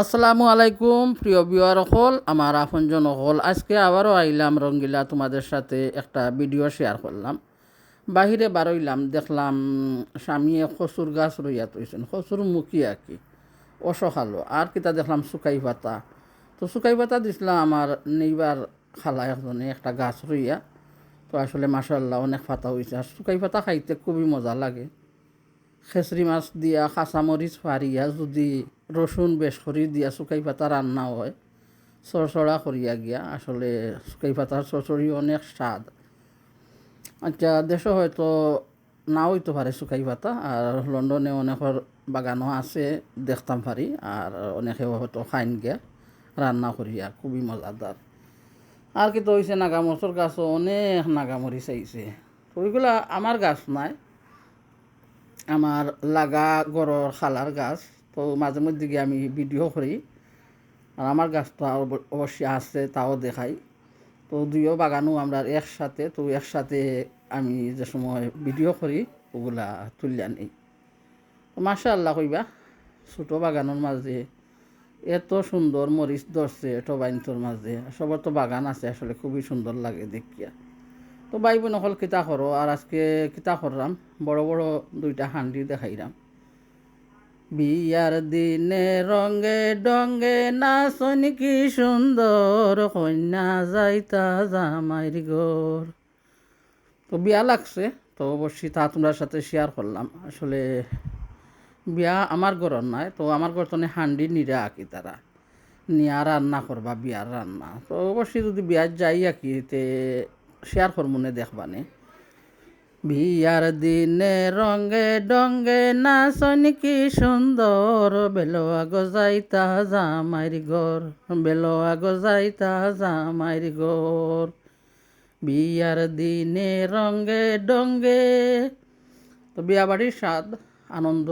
আসসালামু আলাইকুম, প্রিয় বিওয়ার হল আমার আপনজন হল আজকে আবারও আইলাম রঙ্গিলা তোমাদের সাথে একটা ভিডিও শেয়ার করলাম। বাহিরে বারইলাম, দেখলাম স্বামীয়ে কচুর গাছ রইয়া তৈছেন কচুর মুখিয়া কি অসখালো আর কিতা দেখলাম, শুকাই পাতা। তো শুকাই পাতা দিছিলাম আমার নেইবার খালা একজনে, একটা গাছ রইয়া। তো আসলে মাসাল্লাহ অনেক পাতা হয়েছে আর শুকাই পাতা খাইতে খুবই মজা লাগে। খেসরি মাছ দিয়া কাঁচামরিচ ফারিয়া যদি রসুন বেশ করি দিয়া শুকাই পাতা রান্না হয়। চরচড়া করিয়া গিয়া আসলে শুকাই পাতার চরচড়ি অনেক স্বাদ। আচ্ছা দেশে হয়তো না হইতে পারে শুকাই পাতা, আর লন্ডনে অনেকের বাগানও আছে, দেখতাম পারি, আর অনেকে হয়তো খাইন গিয়া রান্না করিয়া, খুবই মজাদার। আর কি তো হয়েছে নাগামরিচর গাছও অনেক নাগামরিচ আইছে। তো ওইগুলা আমার গাছ নাই। আমার লাগা গড়র খালার গাছ তো মাঝে মধ্যে গিয়ে আমি ভিডিও করি। আর আমার গাছ তো অব- অবশ্যই আছে, তাও দেখাই। তো দুইও বাগানও আমরা একসাথে, তো একসাথে আমি যে সময় ভিডিও করি, ওগুলা তুলিয়া তো মাসা আল্লাহ কইবা, ছোটো বাগানের মাঝে এত সুন্দর মরিচ ধরছে, টবাইনটোর মাঝে। সবার তো বাগান আছে, আসলে খুবই সুন্দর লাগে দেখিয়া। তো ভাই বোন অকল কিতা করো আর আজকে কিতা করলাম বড় বড় দুইটা হান্ডি দেখাইলাম বিয়ার দিনে রঙে ডঙ্গে নাচন কি সুন্দর, কন্যা যাইতা জামাইর গোর তো বিয়া লাগছে, তো অবশ্যই তা তোমার সাথে শেয়ার করলাম। আসলে বিয়া আমার ঘরের নাই, তো আমার ঘর তো হান্ডি নিরা আঁকি তারা। নিয়া রান্না করবা, বিয়ার রান্না। তো অবশ্যই যদি বিয়ার যাই আঁকি, তে শেয়ার করমুনে দেখবানে। বিয়ার দিনে রঙে ডঙ্গে নাচন কি সুন্দর। বেলোয়া গজাইতা জামাইর ঘর, বেলোয়া গজাইতা জামাইর ঘর। বিয়ার দিনে রঙে ডঙ্গে, তো বিয়া বাড়ির স্বাদ, আনন্দ।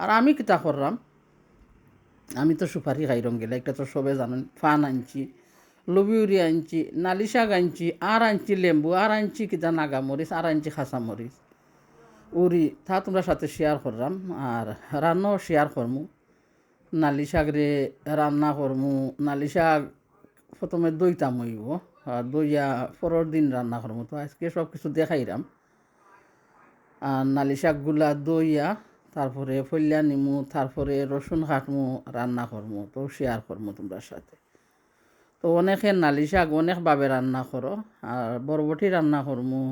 আর আমি কিতা করলাম? আমি তো সুপারি খাই রঙিলা, একটা তো সবে জানেন, ফান আনছি। লবিউরি আনছি নালি শাক আনছি আর আনছি লেম্বু আর আনছি কিতা নাগামরিচ আর আনছি খাসা মরিচ উরি তা তোমরা সাথে শেয়ার করলাম আর রান্নাও শেয়ার করমু নালি শাকরে রান্না করমু নালি শাক প্রথমে দইতাম হইব আর দইয়া পরের দিন রান্না করমু তো আজকে সব কিছু দেখাইলাম আর নালি শাকগুলা দইয়া তারপরে ফলিয়া নিমু তারপরে রসুন কাটমু রান্না করমু তো শেয়ার করমু তোমরা সাথে তো অনেকে নালি শাক অনেক অনেকভাবে রান্না করো, আর বরবটি রান্না করমু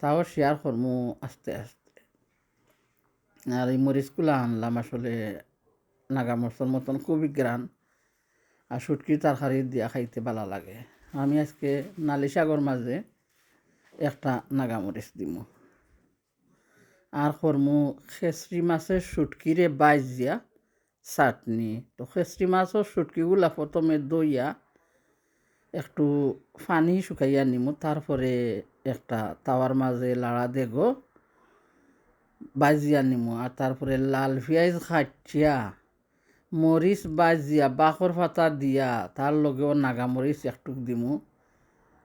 তাও শেয়ার করমু আস্তে আস্তে। আর এই মরিচগুলো আনলাম আসলে নাগা মরচর মতন খুবই গ্রান, আর সুটকি তরকারি দিয়া খাইতে ভালো লাগে। আমি আজকে নালি শাকর মাঝে একটা নাগা মরিচ দিমু। আর করমু খেসরি মাছের সুটকিরে বাইজ দিয়া চাটনি। তো খেসরি মাছের সুটকিগুলা প্রথমে দইয়া, একটু পানি শুকাইয়া নিমু তারপরে একটা তাওয়ার মাঝে লাড়া দেগো বাজিয়া নিমু আর তারপরে লাল পিঁয়াজ খাটিয়া মরিচ বাজিয়া বাঁকর পাতা দিয়া তার লগেও নাগামরিচ একটুক দিমু।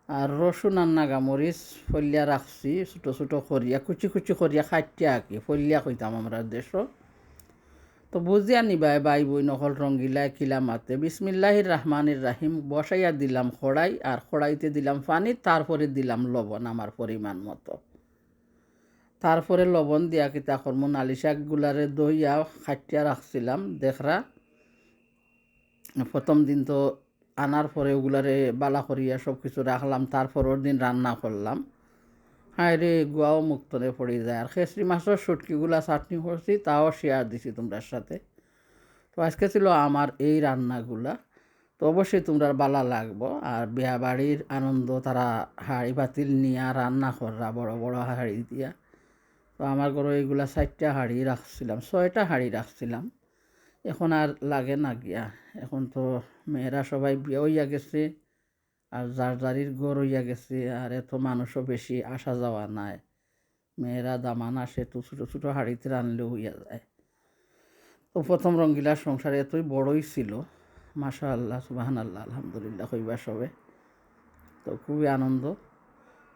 আর রসুন আর নাগামরিচ ফলিয়া রাখছি ছোটো ছোটো করিয়া কুচি কুচি করিয়া খাটিয়া আঁকি ফলিয়া কইতাম আমরা দেশ তো বুঝিয়া নিবাই বাই বই নকল রঙ্গিলা কিলা মাতে। বিসমিল্লাহির রহমানির রাহিম, বসাইয়া দিলাম খড়াই আর খড়াইতে দিলাম পানি, তারপরে দিলাম লবণ আমার পরিমাণ মতো। তারপরে লবণ দিয়া কিতা কর্ম নালি শাকগুলারে দইয়া খাটিয়া রাখছিলাম, দেখরা প্রথম দিন তো আনার পরে ওগুলারে বালা করিয়া সব কিছু রাখলাম, তারপরের দিন রান্না করলাম। হায় রে গোয়াও মুক্তরে পড়ে যায়। আর খেসরি মাছের সুটকিগুলা চাটনি করছি, তাও শেয়ার দিছি তোমরার সাথে। তো আজকে ছিল আমার এই রান্নাগুলা। তো অবশ্যই তোমরা বালা লাগবো। আর বিয়া বাড়ির আনন্দ, তারা হাঁড়ি পাতিল নিয়া রান্না কররা বড় বড় হাঁড়ি দিয়া। তো আমার ঘরে এইগুলা চারটা হাঁড়ি রাখছিলাম, ছয়টা হাঁড়ি রাখছিলাম। এখন আর লাগে না গিয়া। এখন তো মেয়েরা সবাই বিয়ে হইয়া গেছে। আর যার যারির ঘর হইয়া গেছে, আর এত মানুষও বেশি আসা যাওয়া নাই। মেয়েরা দামান আসে, তো ছোটো ছোটো হাঁড়িতে রানলেও হইয়া যায়। তো প্রথম রঙ্গিলার সংসার এতই বড়ই ছিল। মাশা আল্লাহ সুবাহান আল্লাহ আলহামদুলিল্লাহ, হইবা সবে। তো খুবই আনন্দ।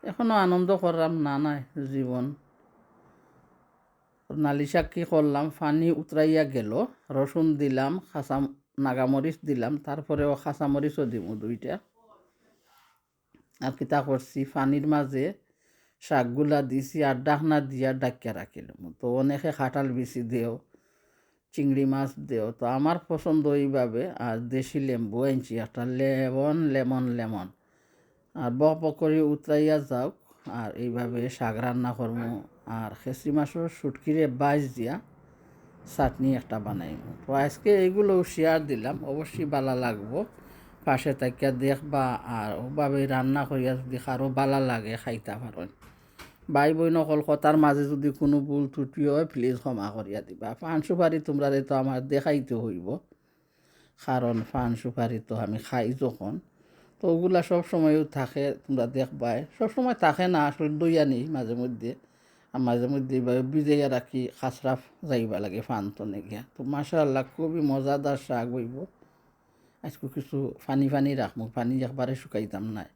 এখনও আনন্দ করলাম, না নাই, জীবন। নালি কী করলাম পানি উতরাইয়া গেল। রসুন দিলাম, খাসা নাগামরিচ দিলাম, তারপরেও খাসামরিচও দিব দুইটা। আর কিতা করছি, পানির মাঝে শাকগুলা দিছি আর ডাকনা দিয়া ডাকিয়া রাখিলাম। তো অনেকে খাটাল বেশি দেও, চিংড়ি মাছ দেও। তো আমার পছন্দ এইভাবে, আর দেশি লেম্বু আনছি একটা লেমন লেমন লেমন। আর বক করে উতরাইয়া যাও, আর এইভাবে শাক রান্না করব আর খেসি মাছের সুটকিরে বাইশ দিয়া চাটনি একটা বানাইব তো আজকে এইগুলো শেয়ার দিলাম, অবশ্যই বালা লাগবো। পাশে তাকিয়া দেখবা আর ওভাবে রান্না করিয়া যদি কারও বালা লাগে, খাইতে পারেন ভাই বোন অকল কথার মাঝে যদি কোনো ভুল ত্রুটি হয় প্লিজ ক্ষমা করিয়া দিবা। পান সুপারি তোমরা তো আমার দেখাইতে হইব। কারণ পান সুপারি তো আমি খাই যখন। তো ওগুলা সব সময়ও থাকে, তোমরা দেখবাই। সব সময় থাকে না, আসলে দই আনি মাঝে মধ্যে। আর মাঝে মধ্যে এইভাবে ভিজাইয়া রাখি, খাসরা যাইবা লাগে ফান তো নেগিয়া। তো মাশাআল্লাহ, খুবই মজাদার শাক হইব। আজকে কিছু ফানি ফানি রাখব পানি একবারে শুকাইতাম নাই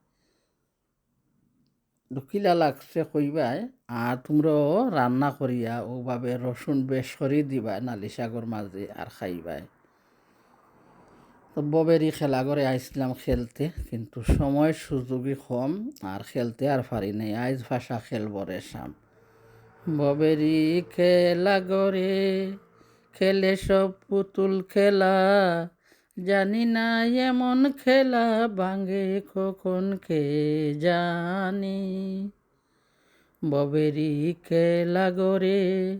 দুখিলা লাগছে কইবাই আর তোমরাও রান্না করিয়া ওভাবে রসুন বেশ করে দিবা নালি শাকর মাঝে আর খাইবাই তো ববেরই খেলা করে আইসলাম খেলতে কিন্তু সময় সুযোগই কম আর খেলতে আর পারি নাই আইজ ভাষা খেলবরে সাম ববেরই খেলা গরে খেলে সব পুতুল খেলা জানি না এমন খেলা ভাঙে কখন, কে জানি। ববেরই খেলা গরে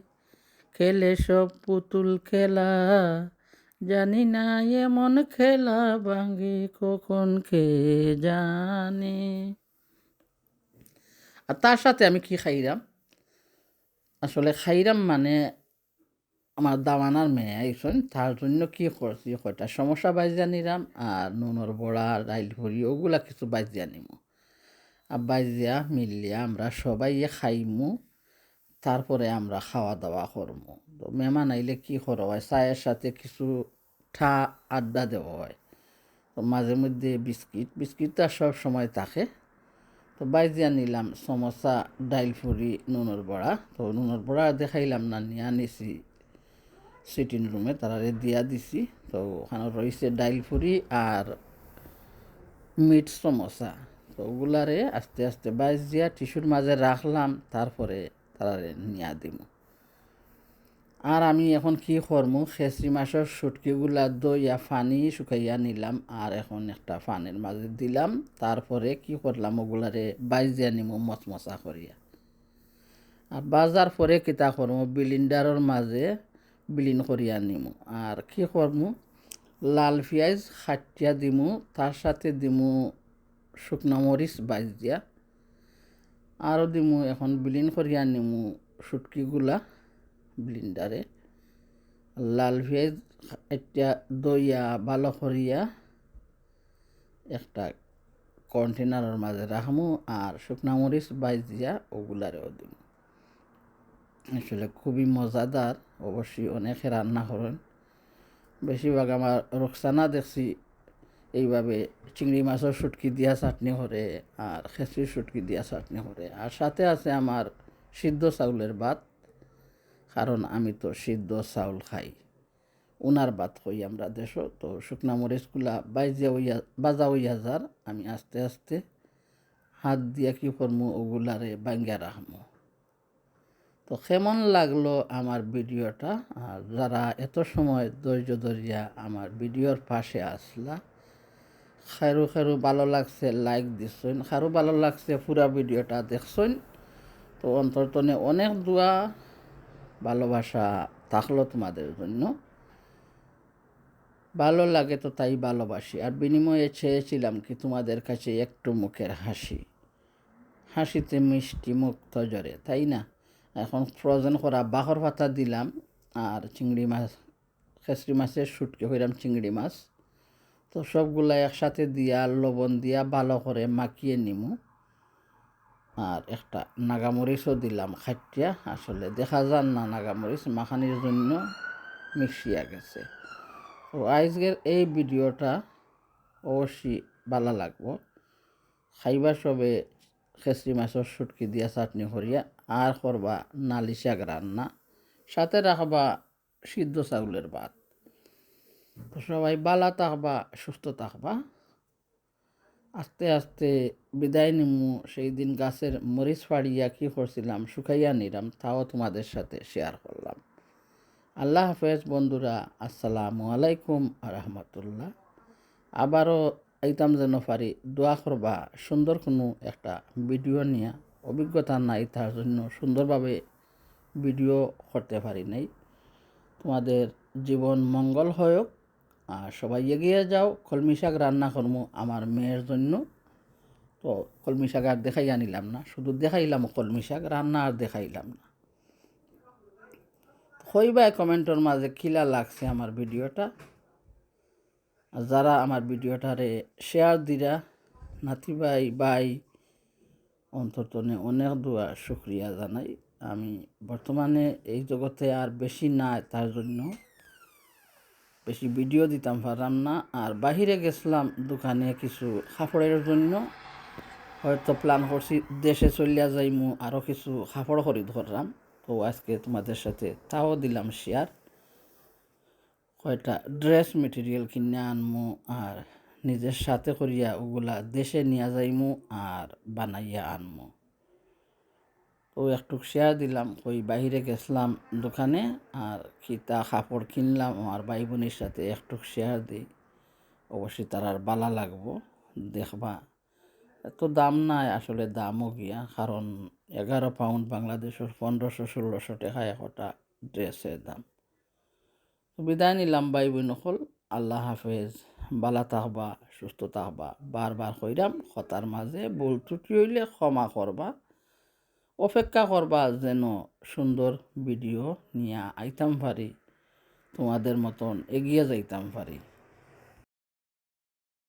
খেলে সব পুতুল খেলা। জানি না এমন খেলা ভাঙে কখন, কে জানে। আর তার সাথে আমি কি খাইরাম? আসলে খাইরাম মানে আমার দাওয়ানার মেয়ে আইসন তার জন্য কি করছি কয়টা? সমস্যা বাজিয়া নিলাম, আর নুনর বড়া, রাইল ভরি ওগুলা কিছু বাজিয়া নিমু। আর বাজিয়া মিলিয়া আমরা সবাই খাইমু, তারপরে আমরা খাওয়া দাওয়া করব তো মেহমান আইলে কি করা হয় চায়ের সাথে কিছু ঠা আড্ডা দেওয়া হয়। তো মাঝে মধ্যে বিস্কিট বিস্কিট তো সব সময় থাকে। তো বাইজিয়া নিলাম সমোসা, ডাইল ফুরি নুনের বড়া। তো নুনের বড়া দেখাইলাম না, নিয়ে আনিছি সিটিং রুমে তারা দিয়া দিছি। তো ওখানে রয়েছে ডাইল ফুরি আর মিট সমোসা। তো ওগুলারে আস্তে আস্তে বাইশ দিয়া টিস্যুর মাঝে রাখলাম, তারপরে তারা নিয়া দিব আর আমি এখন কি করমু খেসরি মাছের সুটকিগুলা দইয়া ফানি শুকাইয়া নিলাম আর এখন একটা ফানের মাঝে দিলাম। তারপরে কি করলাম, ওগুলারে বাইশ দিয়া নিমু মচমচা করিয়া। আর বাজার পরে কিতা করমু, বিলিন্ডারের মাঝে বিলীন করিয়া নিমু আর কি করমু? লাল পিঁয়াজ খাটিয়া দিমু, তার সাথে দিমু শুকনো মরিচ বাইজ দিয়া। আরও দিমু এখন বিলীন করিয়া নিমু সুটকিগুলা ব্লিন্ডারে। লাল পিঁয়াজ একটা দইয়া ভালো করিয়া একটা কন্টেনারের মাঝে রাখমু, আর শুকনা মরিচ বাইজ দিয়া ওগুলারেও দিব আসলে খুবই মজাদার, অবশ্যই অনেকে রান্না করেন। বেশিরভাগ আমার রোকসানা দেখছি এইভাবে চিংড়ি মাছের সুটকি দিয়া চাটনি করে আর খেঁচির সুটকি দিয়া চাটনি করে। আর সাথে আছে আমার সিদ্ধ চাউলের ভাত, কারণ আমি তো সিদ্ধ চাউল খাই। উনার ভাত হই আমরা দেশ? তো শুকনা মরিচগুলা বাইজা হইয়া বাজা হইয়া যার, আমি আস্তে আস্তে হাত দিয়া কি করমু, ওগুলারে বাঙ্গা রাখমু। তো কেমন লাগল আমার ভিডিওটা? আর যারা এত সময় ধৈর্য ধরিয়া আমার ভিডিওর পাশে আসলা, খারু খারু ভালো লাগছে লাইক দিছেন, খারু ভালো লাগছে, পুরা ভিডিওটা দেখছেন, তো অন্তর্তনে অনেক দোয়া, ভালোবাসা থাকল তোমাদের জন্য। ভালো লাগে তো তাই ভালোবাসি, আর বিনিময়ে চেয়েছিলাম কি তোমাদের কাছে একটু মুখের হাসি। হাসিতে মিষ্টি মুক্ত জরে তাই না? এখন ফ্রোজেন করা, বাহর পাতা দিলাম আর চিংড়ি মাছ, খেসরি মাছের শুটকে, হইলাম চিংড়ি মাছ। তো সবগুলা একসাথে দিয়া, লবণ দিয়া ভালো করে মাখিয়ে নিমু। আর একটা নাগামরিচও দিলাম খাটিয়া আসলে দেখা যান না নাগামরিচ, মাখানির জন্য মিশিয়া গেছে। তো আজকের এই ভিডিওটা অবশ্যই ভালো লাগবো। খাইবার সবে খেসরি মাছের সুটকি দিয়া চাটনি করিয়া। আর করবা নালি শাক রান্না, সাথে রাখবা সিদ্ধ চাউলের ভাত। সবাই বালা থাকবা, সুস্থ থাকবা। আস্তে আস্তে বিদায় নিমু। সেই দিন গাছের মরিচ ফাড়িয়া কী করছিলাম, শুকাইয়া নিলাম, তাও তোমাদের সাথে শেয়ার করলাম। আল্লাহ হাফেজ বন্ধুরা, আসসালামু আলাইকুম রহমতুল্লাহ। আবারও আইতাম যেন পারি, দোয়া করবা সুন্দর কোনো একটা ভিডিও নিয়ে। অভিজ্ঞতা নাই, তার জন্য সুন্দরভাবে ভিডিও করতে পারি নাই। তোমাদের জীবন মঙ্গল হোক। আর সবাই এগিয়ে যাও, কলমি শাক রান্না করব আমার মেয়ের জন্য। তো কলমি শাক আর দেখাই আনিলাম না, শুধু দেখাইলাম কলমি শাক, রান্না আর দেখাইলাম না। হইবাই কমেন্টের মাঝে খিলা লাগছে আমার ভিডিওটা। আর যারা আমার ভিডিওটারে শেয়ার দিরা, নাতি ভাই ভাই অন্তত অনেক দোয়া শুক্রিয়া জানাই। আমি বর্তমানে এই জগতে আর বেশি না তার জন্য বেশি ভিডিও দিতাম পারলাম না। আর বাহিরে গেছিলাম দোকানে কিছু কাপড়ের জন্য। হয়তো প্ল্যান করছি দেশে চলিয়া যাইমু আরও কিছু কাপড় খরিদ ধরলাম তো আজকে তোমাদের সাথে তাও দিলাম শেয়ার কয়টা ড্রেস মেটেরিয়াল কিনে আনমু, আর নিজের সাথে করিয়া ওগুলা দেশে নিয়ে যাইমু আর বানাইয়া আনমু। তো একটু শেয়ার দিলাম, ওই বাহিরে গেছিলাম দোকানে আর কিতা কাপড় কিনলাম, আমার ভাই বোনের সাথে একটু শেয়ার দিই। অবশ্যই তার আর বালা লাগবো, দেখবা। এত দাম নাই, আসলে দামও গিয়া, কারণ এগারো পাউন্ড বাংলাদেশের পনেরোশো, ষোলোশো টাকা একটা ড্রেসের দাম। বিদায় নিলাম ভাই বোন হল আল্লাহ হাফেজ। বালা তাহবা, সুস্থ থাকবা বারবার কইরাম, কথার মাঝে ভুল ত্রুটি হইলে ক্ষমা করবা। অপেক্ষা করবা যেন সুন্দর ভিডিও নিয়ে আইতাম পারি, তোমাদের মতন এগিয়ে যাইতাম পারি।